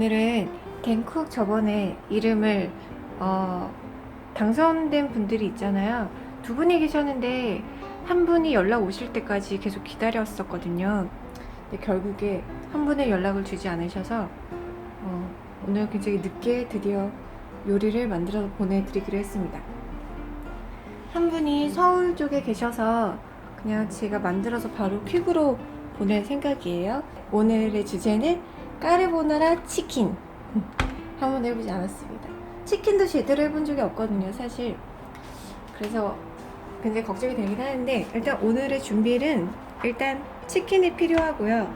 오늘은 댄쿡 저번에 이름을 어, 당선된 분들이 있잖아요. 두 분이 계셨는데 한 분이 연락 오실 때까지 계속 기다렸었거든요. 근데 결국에 한 분의 연락을 주지 않으셔서 어, 오늘 굉장히 늦게 드디어 요리를 만들어서 보내드리기로 했습니다. 한 분이 서울 쪽에 계셔서 그냥 제가 만들어서 바로 퀵으로 보낼 생각이에요. 오늘의 주제는 까르보나라 치킨. 한번 해보지 않았습니다. 치킨도 제대로 해본 적이 없거든요, 사실. 그래서 굉장히 걱정이 되긴 하는데, 일단 오늘의 준비는 일단 치킨이 필요하고요.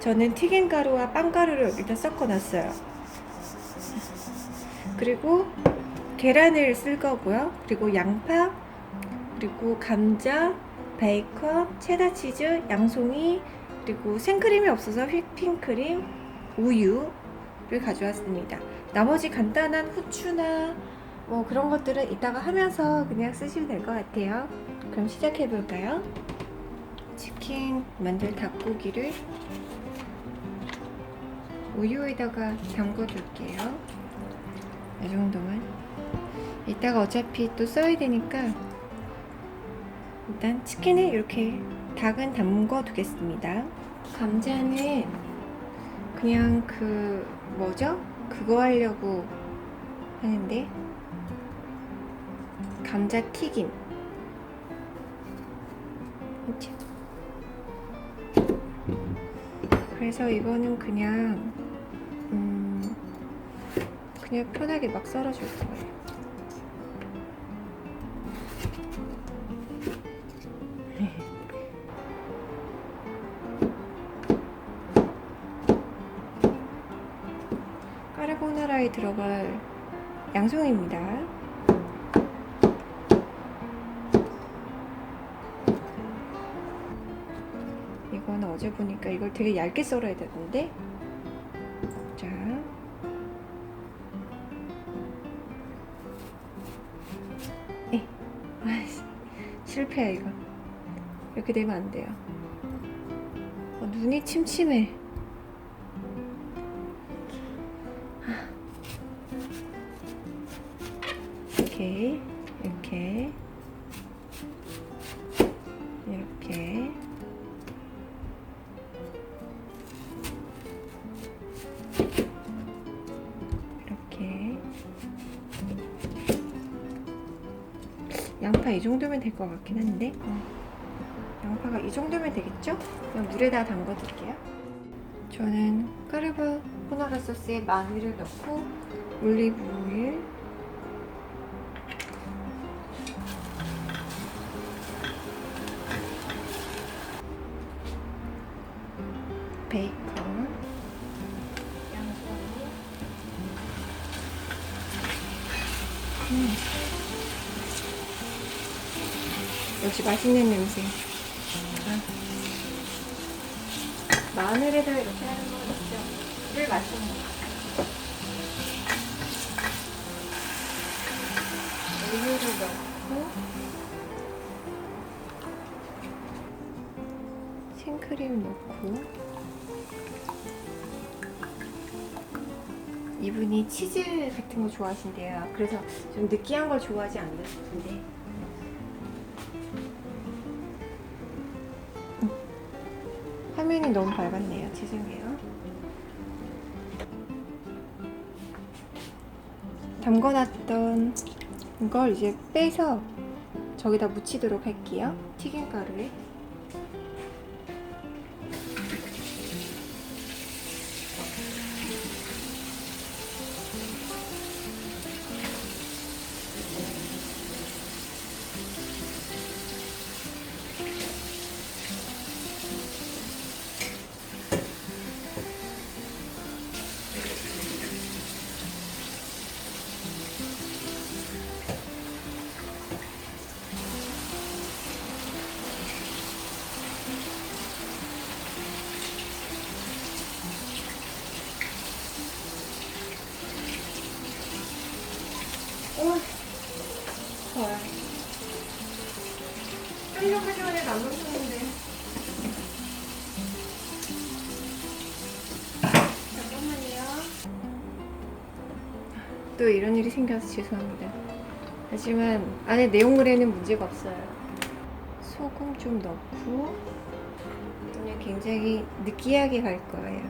저는 튀김 가루와 빵 가루를 일단 섞어놨어요. 그리고 계란을 쓸 거고요. 그리고 양파, 그리고 감자, 베이컨, 체다 치즈, 양송이, 그리고 생크림이 없어서 휘핑크림, 우유를 가져왔습니다. 나머지 간단한 후추나 뭐 그런 것들은 이따가 하면서 그냥 쓰시면 될 것 같아요. 그럼 시작해 볼까요? 치킨 만들 닭고기를 우유에다가 담궈 둘게요. 이 정도만. 이따가 어차피 또 써야 되니까 일단 치킨을 이렇게 닭은 담궈 두겠습니다. 감자는 그냥 그 뭐죠? 그거 하려고 하는데 감자 튀김. 그래서 이거는 그냥 음 그냥 편하게 막 썰어줄 거예요. 까르보나라에 들어갈 양송입니다. 이건 어제 보니까 이걸 되게 얇게 썰어야 되는데? 자. 에, 아이씨, 실패야 이거. 이렇게 되면 안 돼요. 어, 눈이 침침해 양파 이 정도면 될 것 같긴 한데 어. 양파가 이 정도면 되겠죠? 그냥 물에다 담궈 둘게요 저는 까르보나라 소스에 마늘을 넣고 올리브 오일 베이컨 맛있는 냄새 아. 마늘에다 이렇게 하는 거 있죠 늘 맛있는 거 우유를 넣고 생크림 넣고 이분이 치즈 같은 거 좋아하신대요. 그래서 좀 느끼한 걸 좋아하지 않나 싶은데. 화면이 너무 밝았네요. 죄송해요. 담궈놨던 걸 이제 빼서 저기다 묻히도록 할게요. 튀김가루에. 생겨서 죄송합니다. 하지만 안에 내용물에는 문제가 없어요. 소금 좀 넣고 오늘 굉장히 느끼하게 갈 거예요.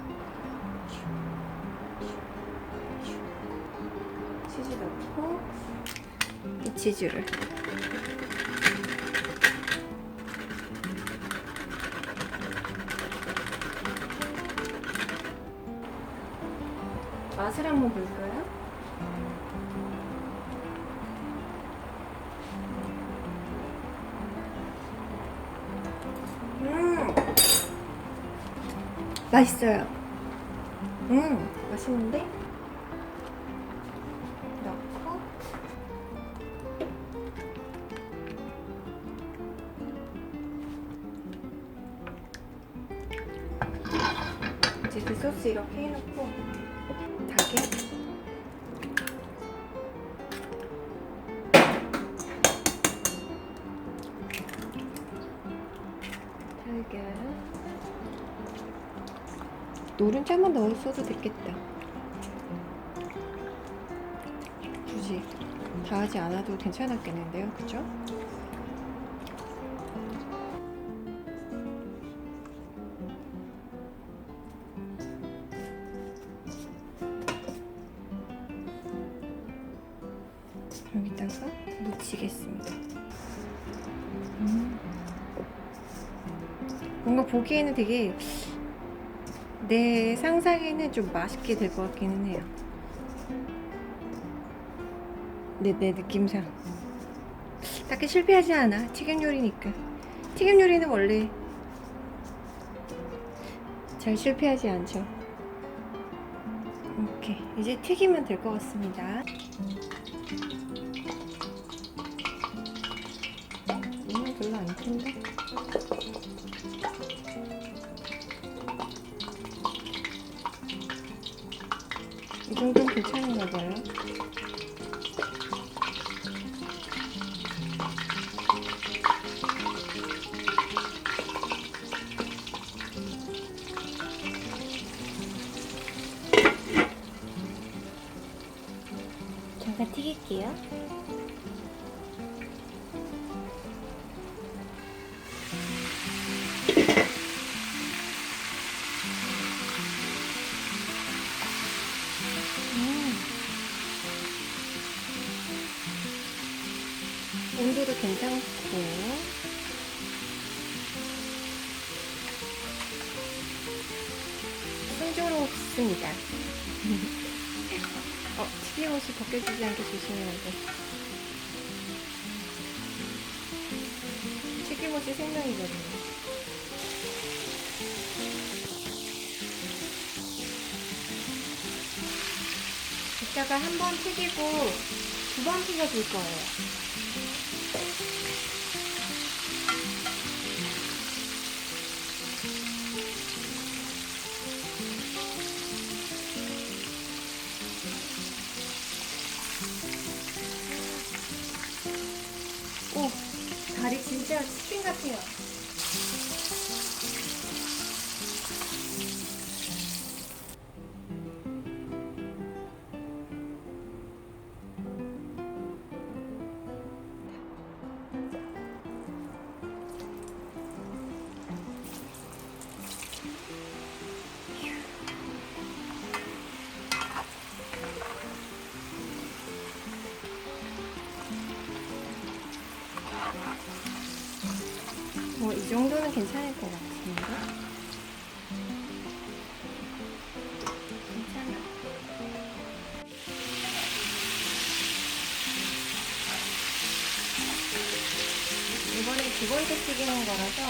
치즈 넣고 이 치즈를 맛을 한번 볼까요? 맛있어요. 음, 맛있는데? 넣고 이제 그 소스 이렇게 해놓고 노른자만 넣었어도 됐겠다 굳이 다 하지 않아도 괜찮았겠는데요 그죠? 여기다가 묻히겠습니다. 음. 뭔가 보기에는 되게 내 상상에는 좀 맛있게 될 것 같기는 해요. 내, 내 느낌상. 딱히 실패하지 않아. 튀김 요리니까. 튀김 요리는 원래 잘 실패하지 않죠. 오케이. 이제 튀기면 될 것 같습니다. 음, 별로 안 큰데? 정도는 괜찮은가 봐요. 잠깐 튀길게요. 순조롭습니다. 어, 튀김옷이 벗겨지지 않게 조심해야 돼. 튀김옷이 생명이거든요. 이따가 한 번 튀기고 두 번 튀겨줄 거예요. 진짜 치킨 같아요. 이 정도는 괜찮을 것 같은데. 이번에 두 번째 튀기는 거라서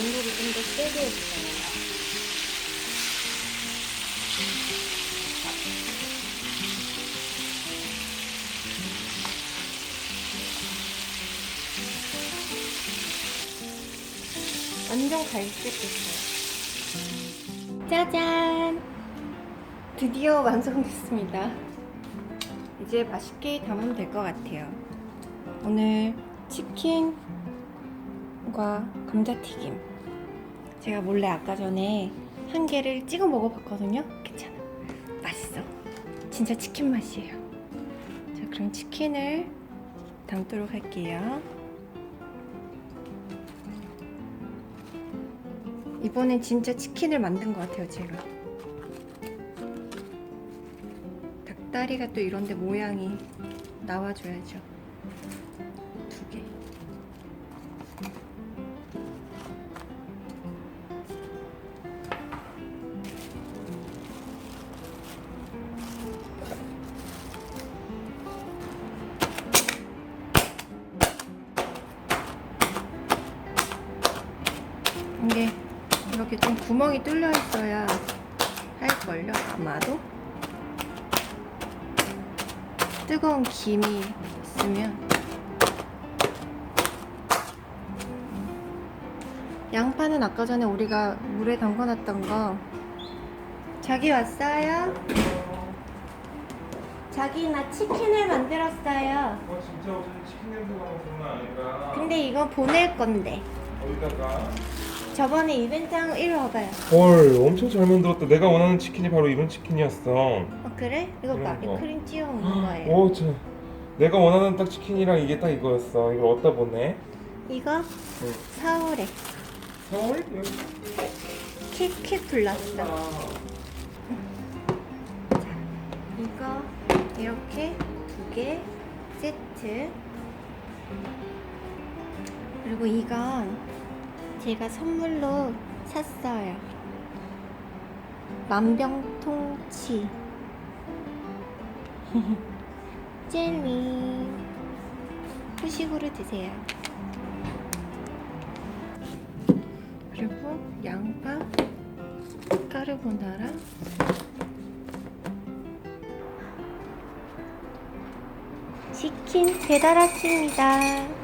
온도를 좀 더 세게 해주세요. 완전 갈색 됐어요. 짜잔! 드디어 완성됐습니다. 이제 맛있게 담으면 될 것 같아요. 오늘 치킨과 감자튀김. 제가 몰래 아까 전에 한 개를 찍어 먹어봤거든요. 괜찮아. 맛있어. 진짜 치킨 맛이에요. 자, 그럼 치킨을 담도록 할게요. 이번엔 진짜 치킨을 만든 것 같아요, 제가. 닭다리가 또 이런데 모양이 나와줘야죠. 구멍이 뚫려 있어야 할걸요 아마도 뜨거운 김이 있으면 양파는 아까 전에 우리가 물에 담궈놨던 거 자기 왔어요? 자기 나 치킨을 만들었어요 어 진짜 어제 치킨 냄새가 장난 아니다. 근데 이거 보낼 건데 어디다가? 저번에 이벤트 한 거 이리 와봐요 헐 엄청 잘 만들었다. 내가 원하는 치킨이 바로 이런 치킨이었어. 어 그래? 이거 봐 그런 거. 크림 찍어 먹는 거예요 오, 저 내가 원하는 딱 치킨이랑 이게 딱 이거였어. 이걸 어디다 보내? 이거 서울에 서울? 여기. 키키 플러스 이거 이렇게 두 개 세트 그리고 이건 제가 선물로 샀어요. 만병통치. 젤리. 후식으로 드세요. 그리고 양파 까르보나라. 치킨 배달 왔습니다.